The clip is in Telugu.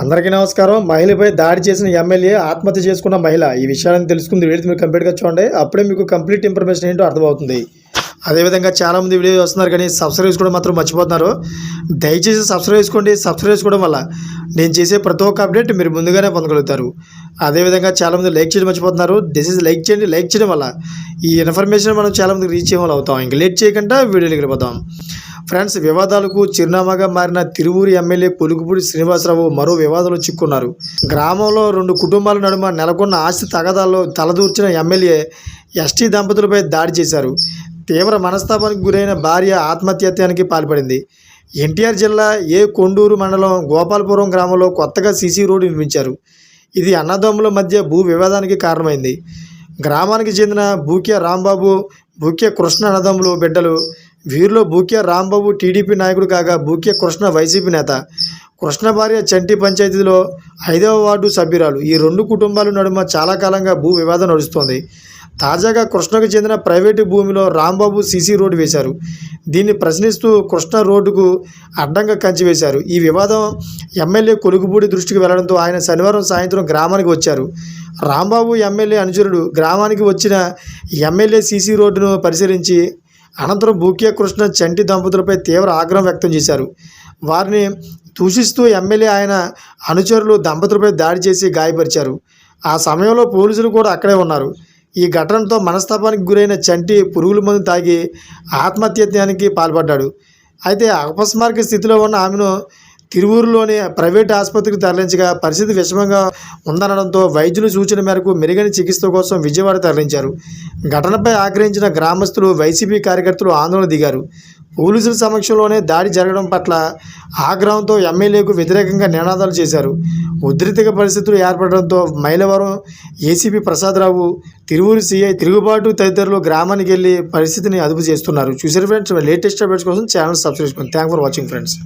అందరికీ నమస్కారం. మహిళపై దాడి చేసిన ఎమ్మెల్యే ఆత్మహత్య చేసుకున్న మహిళ. ఈ విషయాన్ని తెలుసుకుంది వీడియో మీరు కంప్లీట్గా చూడండి. అప్పుడే మీకు కంప్లీట్ ఇన్ఫర్మేషన్ ఏంటో అర్థమవుతుంది. అదేవిధంగా చాలామంది వీడియో వస్తున్నారు కానీ సబ్స్క్రైబ్ చేసుకోవడం మాత్రం మర్చిపోతున్నారు. దయచేసి సబ్స్క్రైబ్ చేసుకోండి. సబ్స్క్రైబ్ చేసుకోవడం వల్ల నేను చేసే ప్రతి ఒక్క అప్డేట్ మీరు ముందుగానే పొందగలుగుతారు. అదేవిధంగా చాలామంది లైక్ చేయడం మర్చిపోతున్నారు. దిస్ ఇస్ లైక్ చేయండి. లైక్ చేయడం వల్ల ఈ ఇన్ఫర్మేషన్ మనం చాలామందికి రీచ్ చేయడం అవుతాం. ఇంకా లేట్ చేయకుండా వీడియోకి వెళ్ళిపోతాం ఫ్రెండ్స్ వివాదాలకు చిరునామాగా మారిన తిరువూరి ఎమ్మెల్యే పొలుగుపూడి శ్రీనివాసరావు మరో వివాదంలో చిక్కున్నారు. గ్రామంలో రెండు కుటుంబాల నడుమ నెలకొన్న ఆస్తి తగదాల్లో తలదూర్చిన ఎమ్మెల్యే ఎస్టీ దంపతులపై దాడి చేశారు. తీవ్ర మనస్తాపానికి గురైన భార్య ఆత్మహత్యానికి పాల్పడింది. ఎన్టీఆర్ జిల్లా ఏ కొండూరు మండలం గోపాలపురం గ్రామంలో కొత్తగా సీసీ రోడ్డు నిర్మించారు. ఇది అన్నదమ్ముల మధ్య భూ వివాదానికి కారణమైంది. గ్రామానికి చెందిన భూక్య రాంబాబు భూక్య కృష్ణ అన్నదమ్ములు బిడ్డలు వీరిలో బూక్య రాంబాబు టీడీపీ నాయకుడు కాగా బూక్య కృష్ణ వైసీపీ నేత. కృష్ణ భార్య చంటి పంచాయతీలో ఐదవ వార్డు సభ్యురాలు. ఈ రెండు కుటుంబాల నడుమ చాలా కాలంగా భూ వివాదం నడుస్తోంది. తాజాగా కృష్ణకు చెందిన ప్రైవేటు భూమిలో రాంబాబు సీసీ రోడ్డు వేశారు. దీన్ని ప్రశ్నిస్తూ కృష్ణ రోడ్డుకు అడ్డంగా కంచి వేశారు. ఈ వివాదం ఎమ్మెల్యే కొలుగుపూడి దృష్టికి వెళ్ళడంతో ఆయన శనివారం సాయంత్రం గ్రామానికి వచ్చారు. రాంబాబు ఎమ్మెల్యే అనుచరుడు. గ్రామానికి వచ్చిన ఎమ్మెల్యే సీసీ రోడ్డును పరిశీలించి అనంతరం బూక్య కృష్ణ చంటి దంపతులపై తీవ్ర ఆగ్రహం వ్యక్తం చేశారు. వారిని దూషిస్తూ ఎమ్మెల్యే ఆయన అనుచరులు దంపతులపై దాడి చేసి గాయపరిచారు. ఆ సమయంలో పోలీసులు కూడా అక్కడే ఉన్నారు. ఈ ఘటనతో మనస్తాపానికి గురైన చంటి పురుగుల మందు తాగి ఆత్మహత్యానికి పాల్పడ్డాడు. అయితే అపస్మారక స్థితిలో ఉన్న ఆమెను తిరువూరులోని ప్రైవేట్ ఆసుపత్రికి తరలించగా పరిస్థితి విషమంగా ఉందనడంతో వైద్యుల సూచన మేరకు మెరుగైన చికిత్స కోసం విజయవాడ తరలించారు. ఘటనపై ఆగ్రహించిన గ్రామస్తులు వైసీపీ కార్యకర్తలు ఆందోళన దిగారు. పోలీసుల సమక్షంలోనే దాడి జరగడం పట్ల ఆగ్రహంతో ఎమ్మెల్యేకు వ్యతిరేకంగా నినాదాలు చేశారు. ఉద్రిక్త పరిస్థితులు ఏర్పడడంతో మైలవరం ఏసీపీ ప్రసాదరావు తిరువురు సీఐ తిరుగుబాటు తదితరులు గ్రామానికి వెళ్ళి పరిస్థితిని అదుపు చేస్తున్నారు చూసారు ఫ్రెండ్స్ లేటెస్ట్ అప్డేట్స్ కోసం ఛానల్ సబ్స్క్రైబ్ చేసుకోండి థ్యాంక్ ఫర్ వాచింగ్ ఫ్రెండ్స్.